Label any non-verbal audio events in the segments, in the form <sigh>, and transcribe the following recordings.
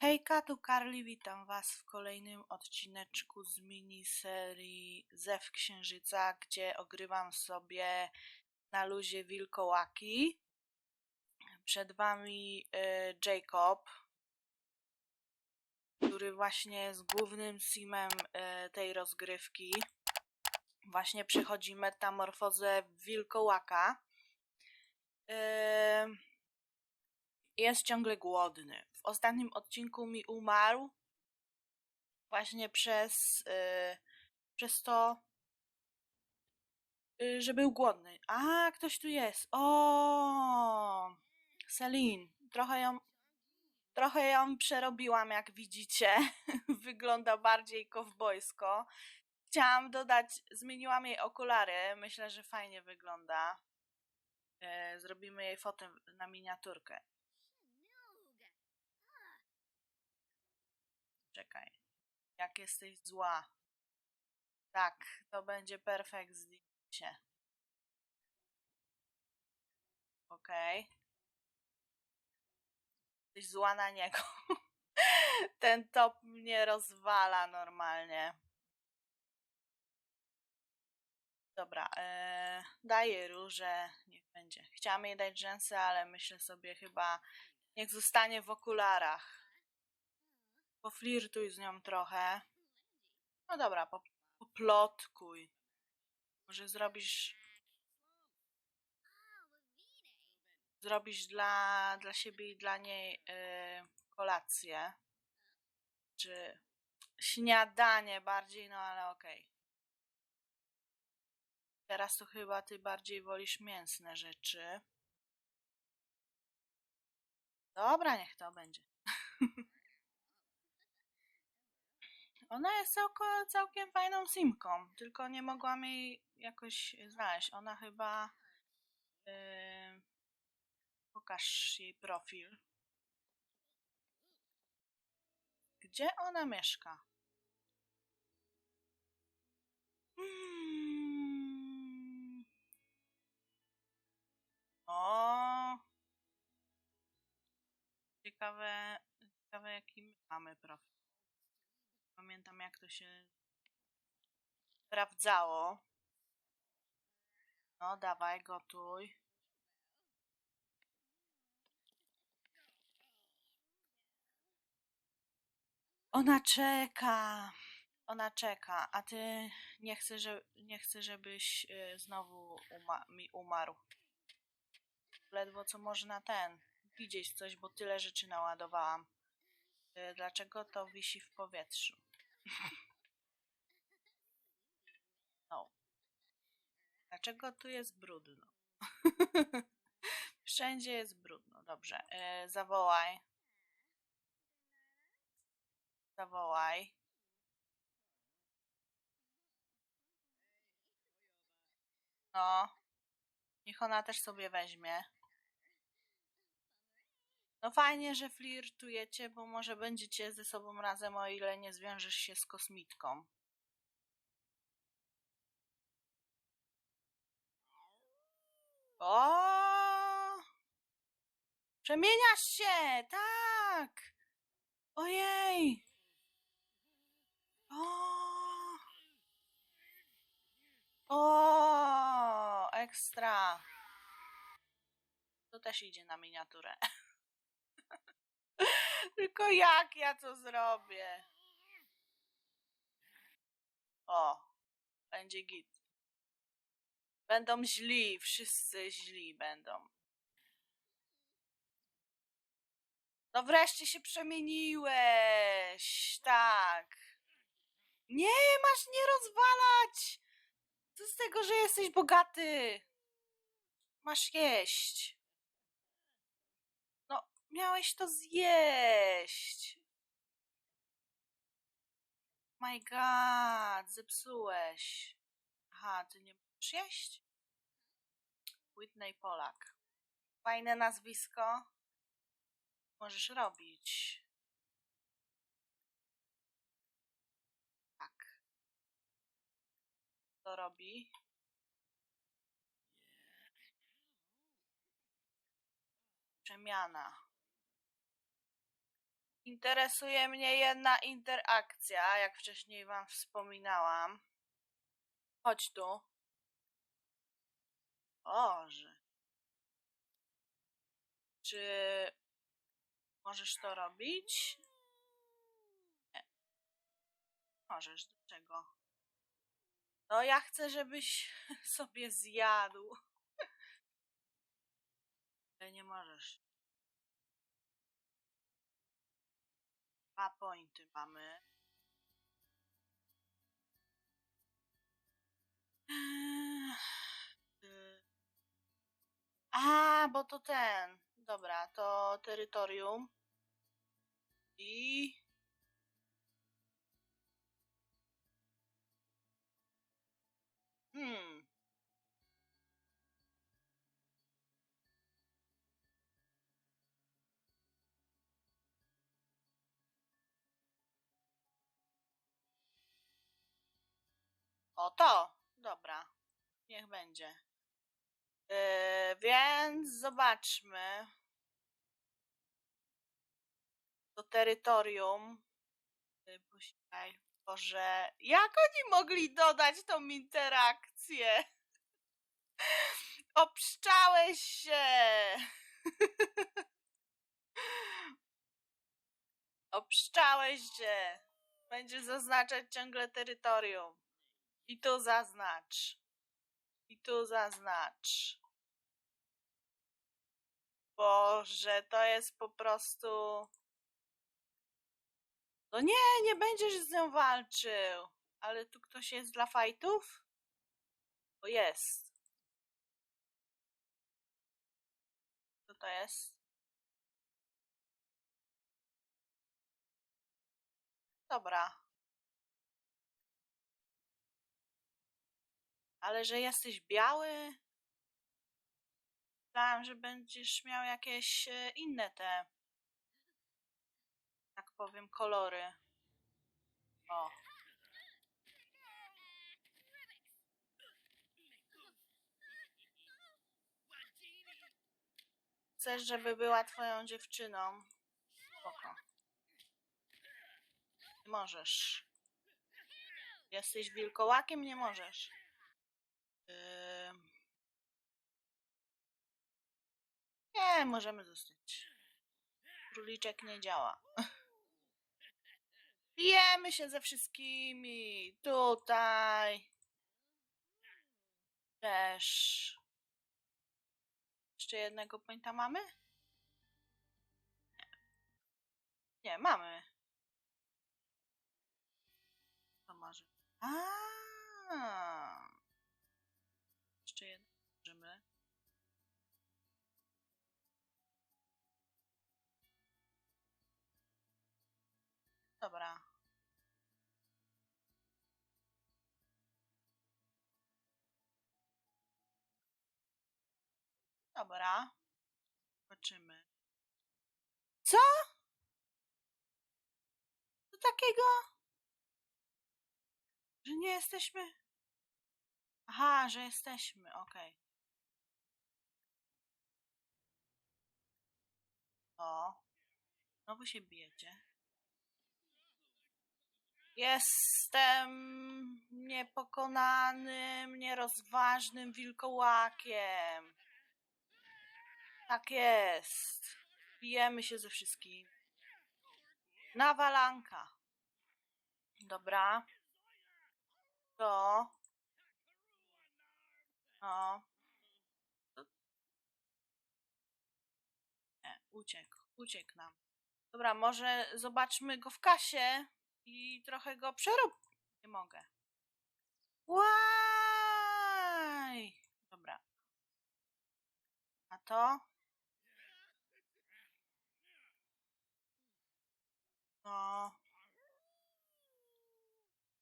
Hejka, tu Carly, witam was w kolejnym odcineczku z miniserii Zew Księżyca, gdzie ogrywam sobie na luzie wilkołaki. Przed wami y, Jacob, który właśnie jest głównym simem y, tej rozgrywki. Właśnie przechodzi metamorfozę wilkołaka. Y, jest ciągle głodny. W ostatnim odcinku mi umarł właśnie przez, yy, przez to, yy, że był głodny. A, ktoś tu jest. O, Celine. Trochę ją, trochę ją przerobiłam, jak widzicie. <laughs> Wygląda bardziej kowbojsko. Chciałam dodać, zmieniłam jej okulary. Myślę, że fajnie wygląda. Yy, zrobimy jej fotę na miniaturkę. Czekaj. Jak jesteś zła. Tak, to będzie perfekt zdjęcie. Okej. Jesteś zła na niego. <laughs> Ten top mnie rozwala normalnie. Dobra, ee, daję róże, niech będzie. Chciałam jej dać rzęsy, ale myślę sobie chyba, niech zostanie w okularach. Poflirtuj z nią trochę. No dobra, po, poplotkuj. Może zrobisz. Zrobisz dla, dla siebie i dla niej yy, kolację. Czy śniadanie bardziej, no ale okej. Teraz to chyba ty bardziej wolisz mięsne rzeczy. Dobra, niech to będzie. <laughs> Ona jest całko, całkiem fajną simką, tylko nie mogłam jej jakoś znaleźć. Ona chyba. Yy, pokaż jej profil. Gdzie ona mieszka? Hmm. O. Ciekawe, ciekawe jaki my mamy profil. Pamiętam jak to się sprawdzało. No, dawaj, gotuj. Ona czeka. Ona czeka, a ty nie chcę, że, nie chcę żebyś y, znowu uma mi umarł. Ledwo co można ten widzieć coś, bo tyle rzeczy naładowałam. Y, dlaczego to wisi w powietrzu? No. Dlaczego tu jest brudno? <laughs> Wszędzie jest brudno. Dobrze. Yy, zawołaj. Zawołaj. No. Niech ona też sobie weźmie. No fajnie, że flirtujecie, bo może będziecie ze sobą razem, o ile nie zwiążesz się z kosmitką. O! Przemieniasz się! Tak! Ojej! O! O! Ekstra! To też idzie na miniaturę. <laughs> Tylko jak ja to zrobię? O, będzie git. Będą źli, wszyscy źli będą. No wreszcie się przemieniłeś, tak. Nie, masz nie rozwalać! Co z tego, że jesteś bogaty? Masz jeść. Miałeś to zjeść. My god, zepsułeś. Aha, ty nie możesz jeść? Whitney Polak. Fajne nazwisko. Możesz robić. Tak. To robi. Przemiana. Interesuje mnie jedna interakcja, jak wcześniej wam wspominałam. Chodź tu. Boże. Czy możesz to robić? Nie. Możesz. Dlaczego? No ja chcę, żebyś <laughs> sobie zjadł. <laughs> Ale nie możesz. Dwa pointy mamy. Y, A, bo to ten. Dobra, to terytorium. I. Hmm. O to! Dobra. Niech będzie. Yy, więc zobaczmy. To terytorium. Yy, Poczekaj. Boże, jak oni mogli dodać tą interakcję? <laughs> Obszczałeś się! <laughs> Obszczałeś się! Będzie zaznaczać ciągle terytorium. I tu zaznacz. I tu zaznacz. Boże, to jest po prostu. No nie, nie będziesz z nią walczył. Ale tu ktoś jest dla fajtów? Bo jest. Co to jest? Dobra. Ale że jesteś biały? Myślałam, że będziesz miał jakieś e, inne te, tak powiem, kolory. O. Chcesz, żeby była twoją dziewczyną? Spoko. Możesz. Jesteś wilkołakiem? Nie możesz. Nie, możemy zostać. Króliczek nie działa. Bijemy się ze wszystkimi. Tutaj. Też. Jeszcze jednego pointa mamy? Nie. Mamy. To może. A. Jeszcze jedno możemy. Dobra. Dobra. Zobaczymy. Co? Co takiego? Że nie jesteśmy. Aha, że jesteśmy, okej. O. Znowu się bijecie. Jestem niepokonanym, nierozważnym wilkołakiem. Tak jest. Bijemy się ze wszystkim. Nawalanka. Dobra. To. No. Nie, uciekł. Uciekł nam. Dobra, może zobaczmy go w kasie i trochę go przerób. Nie mogę. Łaj! Dobra. A to? No.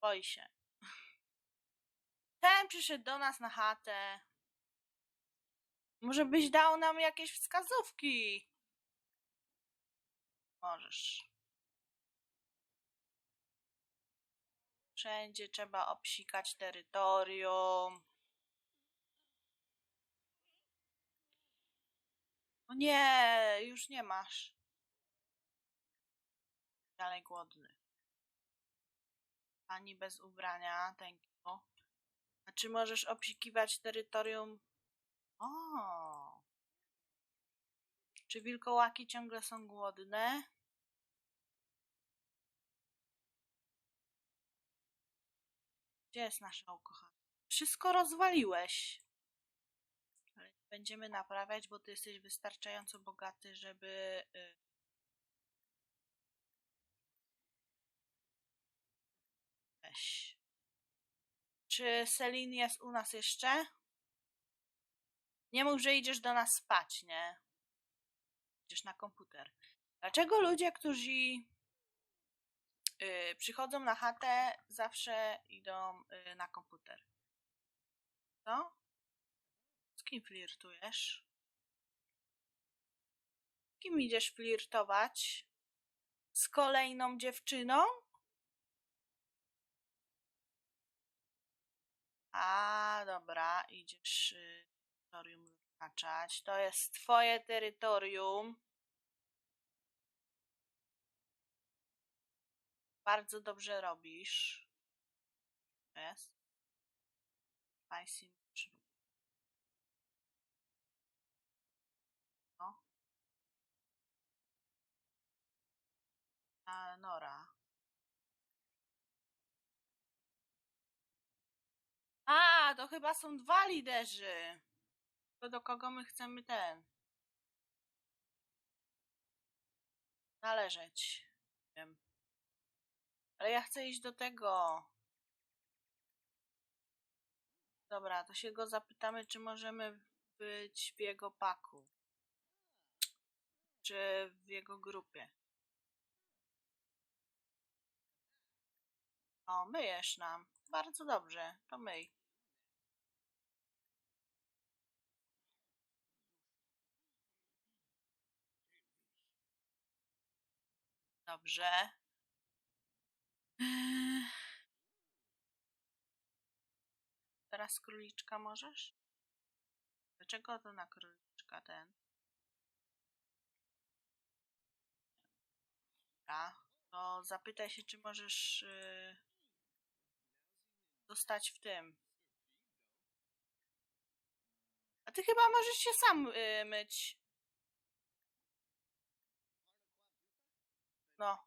Boi się. Przyszedł do nas na chatę. Może byś dał nam jakieś wskazówki? Możesz. Wszędzie trzeba obsikać terytorium. O nie, już nie masz. dalej głodny. Ani bez ubrania. A czy możesz obsikiwać terytorium? O! Czy wilkołaki ciągle są głodne? Gdzie jest nasza ukochana? Wszystko rozwaliłeś. Ale będziemy naprawiać, bo ty jesteś wystarczająco bogaty, żeby. y, Weź. Czy Selin jest u nas jeszcze? Nie mów, że idziesz do nas spać, nie? Idziesz na komputer. Dlaczego ludzie, którzy y, przychodzą na chatę, zawsze idą y, na komputer? Co? Z kim flirtujesz? Z kim idziesz flirtować? Z kolejną dziewczyną? A, dobra, idziesz y, terytorium zaznaczać. To jest twoje terytorium. Bardzo dobrze robisz. To Jest. Spicy mushroom. No. A, Nora. A, to chyba są dwa liderzy. To do kogo my chcemy ten? Należeć. Wiem. Ale ja chcę iść do tego. Dobra, to się go zapytamy, czy możemy być w jego paku. Czy w jego grupie. O, myjesz nam. Bardzo dobrze, to myj. Dobrze. Teraz króliczka możesz? Dlaczego to na króliczka ten? Dobra. To zapytaj się, czy możesz yy, zostać w tym. A ty chyba możesz się sam yy, myć. No.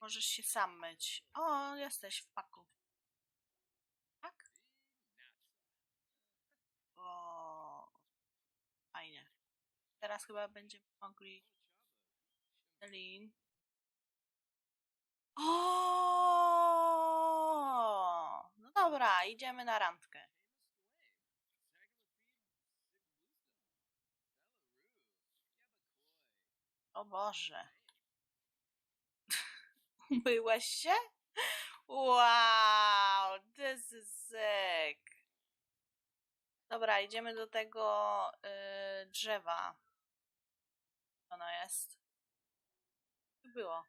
Możesz się sam myć. O, jesteś w paku. Tak? O, fajnie. Teraz chyba będziemy mogli. Celine. O! No dobra, idziemy na randkę. O Boże. <laughs> Umyłeś się? Wow, this is sick. Dobra, idziemy do tego y, drzewa. Ono jest. Tu było.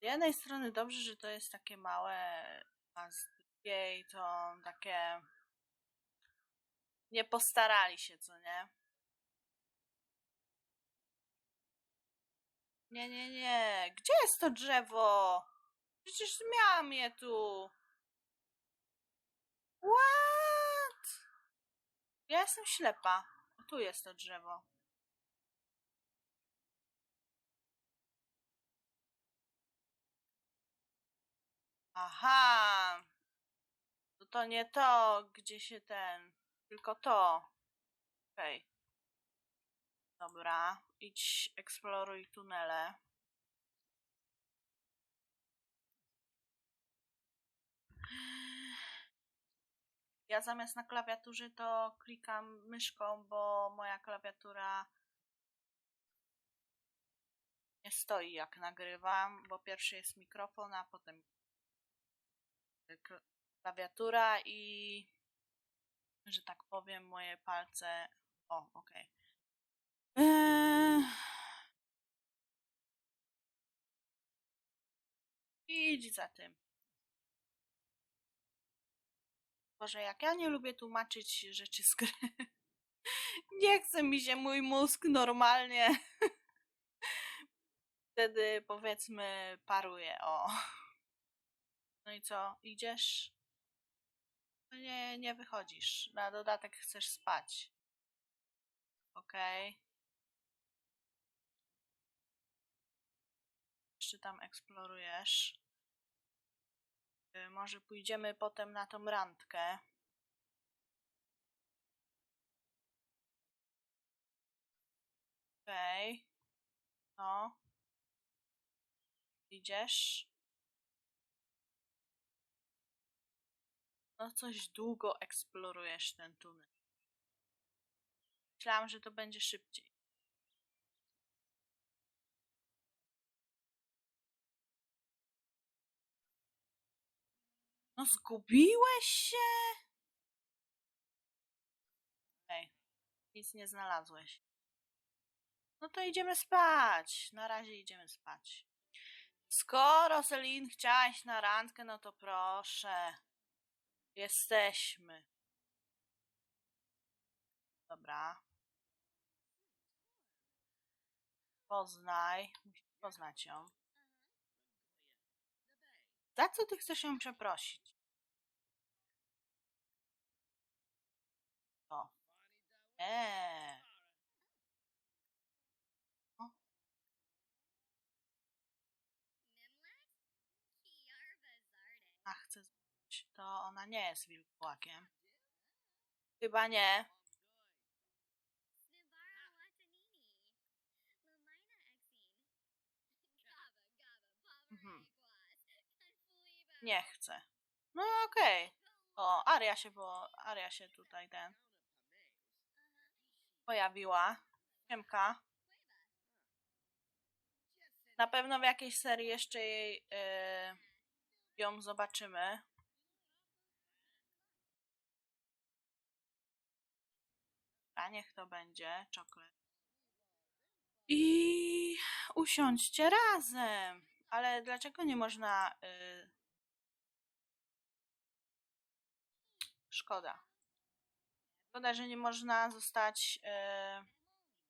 Z jednej strony dobrze, że to jest takie małe, a z drugiej to takie. Nie postarali się, co nie? Nie, nie, nie. Gdzie jest to drzewo? Przecież miałam je tu. What? Ja jestem ślepa. Tu jest to drzewo. Aha. To to nie to, gdzie się ten. Tylko to. Okej. Dobra. Idź, eksploruj tunele. Ja zamiast na klawiaturze to klikam myszką, bo moja klawiatura nie stoi jak nagrywam, bo pierwszy jest mikrofon, a potem kl- klawiatura i że tak powiem moje palce. O, okej. Eee. Idź za tym. Boże, jak ja nie lubię tłumaczyć rzeczy z gry. <laughs> Nie chce mi się mój mózg normalnie <laughs> Wtedy powiedzmy paruje, o. No i co, idziesz? No nie, nie wychodzisz. Na dodatek chcesz spać. Okej. Jeszcze tam eksplorujesz. Y, Może pójdziemy potem na tą randkę. Okej. No. Idziesz? No coś długo eksplorujesz ten tunel. Myślałam, że to będzie szybciej. No zgubiłeś się? Ej, nic nie znalazłeś. No to idziemy spać. Na razie idziemy spać. Skoro Selin chciałaś na randkę, no to proszę. Jesteśmy. Dobra. Poznaj. Musisz poznać ją. Za co ty chcesz ją przeprosić? O. Eee. O. A chcę zobaczyć. To ona nie jest wilkołakiem. Chyba nie. Nie chcę. No okej. O, Aria się, bo Aria się tutaj ten pojawiła. Siemka. Na pewno w jakiejś serii jeszcze jej yy, ją zobaczymy. A niech to będzie czoklet. I usiądźcie razem. Ale dlaczego nie można. y, Szkoda. Szkoda, że nie można zostać.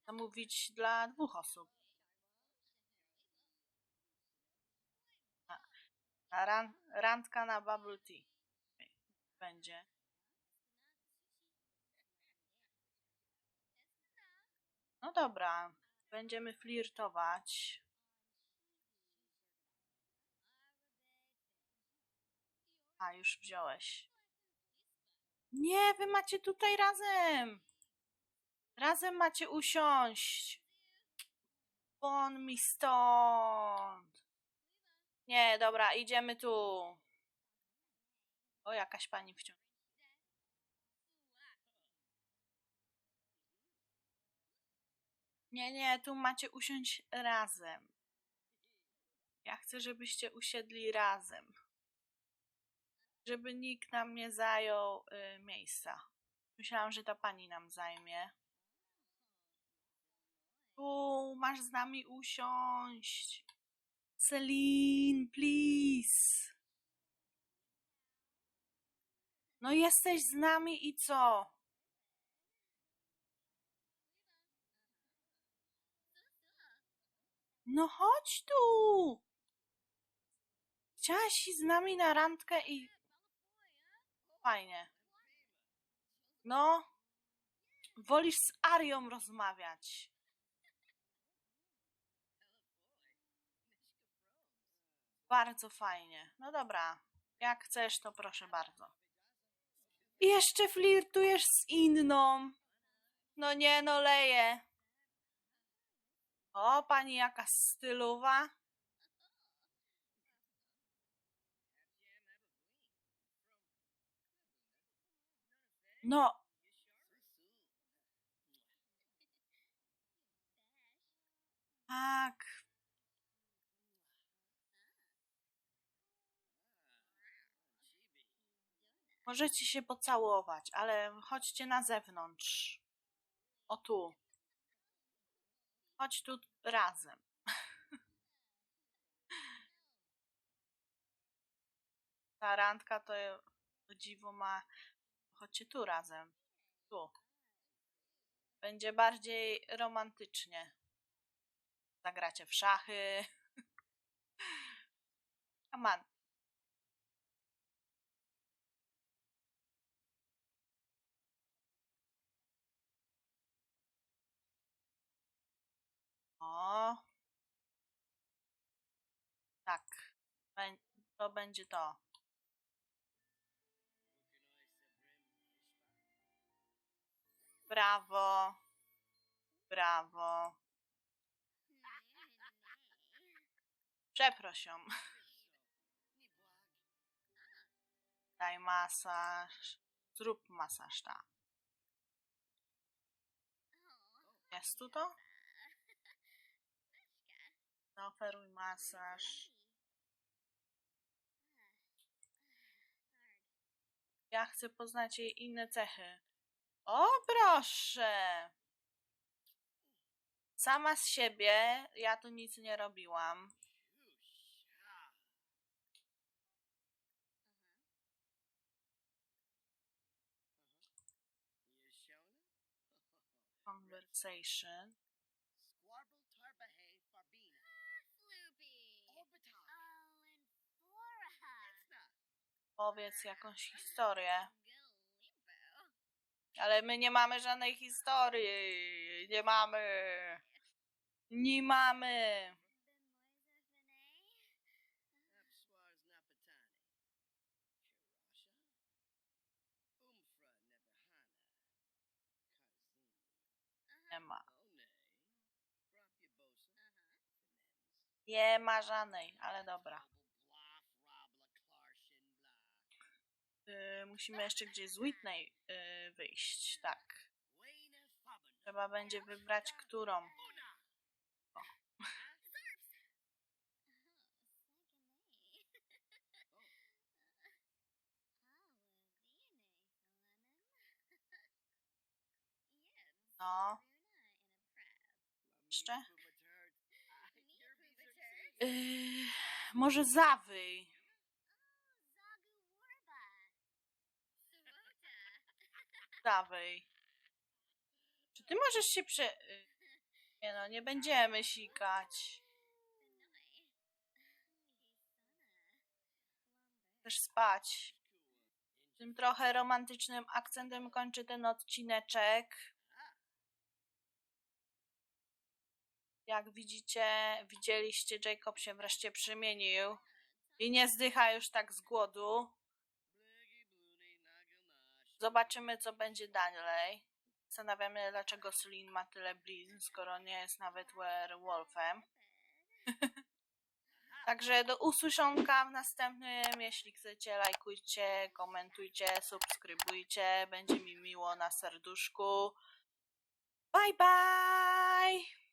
zamówić dla dwóch osób. A, a ran, randka na bubble tea. Będzie. No dobra. Będziemy flirtować. A, już wziąłeś. Nie, wy macie tutaj razem. Razem macie usiąść. Won mi stąd. Nie, dobra, idziemy tu. O, jakaś pani wciąż. Nie, nie, tu macie usiąść razem. Ja chcę, żebyście usiedli razem. Żeby nikt nam nie zajął y, miejsca. Myślałam, że ta pani nam zajmie. Tu masz z nami usiąść. Celine, please. No jesteś z nami i co? No chodź tu. Chciałaś z nami na randkę i fajnie. No, wolisz z Arią rozmawiać. Bardzo fajnie. No dobra, jak chcesz, to proszę bardzo. I jeszcze flirtujesz z inną. No nie, no leje. O, pani jaka stylowa. No, tak. Możecie się pocałować, ale chodźcie na zewnątrz. O tu. Chodź tu razem. <laughs> Ta randka to dziwo ma. Chodźcie tu razem. Tu. Będzie bardziej romantycznie. Zagracie w szachy. <laughs> Aman. O. Tak. To będzie to. Brawo. Brawo. Przeproś ją. Daj masaż. Zrób masaż, tak. Jest tu to? Zaoferuj masaż. Ja chcę poznać jej inne cechy. O, proszę! Sama z siebie, ja tu nic nie robiłam. Conversation. Powiedz jakąś historię. Ale my nie mamy żadnej historii. Nie mamy. Nie mamy. Nie ma. Nie ma żadnej, ale dobra. Musimy jeszcze gdzieś z Whitney y, wyjść. Tak. Trzeba będzie wybrać którą. Una. No. Jeszcze? Y, może zawyj. Zawyj. Czy ty możesz się prze... <laughs> Nie no, nie będziemy sikać. Chcesz spać. Tym trochę romantycznym akcentem kończy ten odcineczek. Jak widzicie, widzieliście, Jacob się wreszcie przemienił i nie zdycha już tak z głodu. Zobaczymy, co będzie dalej. Zastanawiam się, dlaczego Celine ma tyle blizn, skoro nie jest nawet werewolfem. <laughs> Także do usłyszonka w następnym. Jeśli chcecie, lajkujcie, komentujcie, subskrybujcie. Będzie mi miło na serduszku. Bye bye!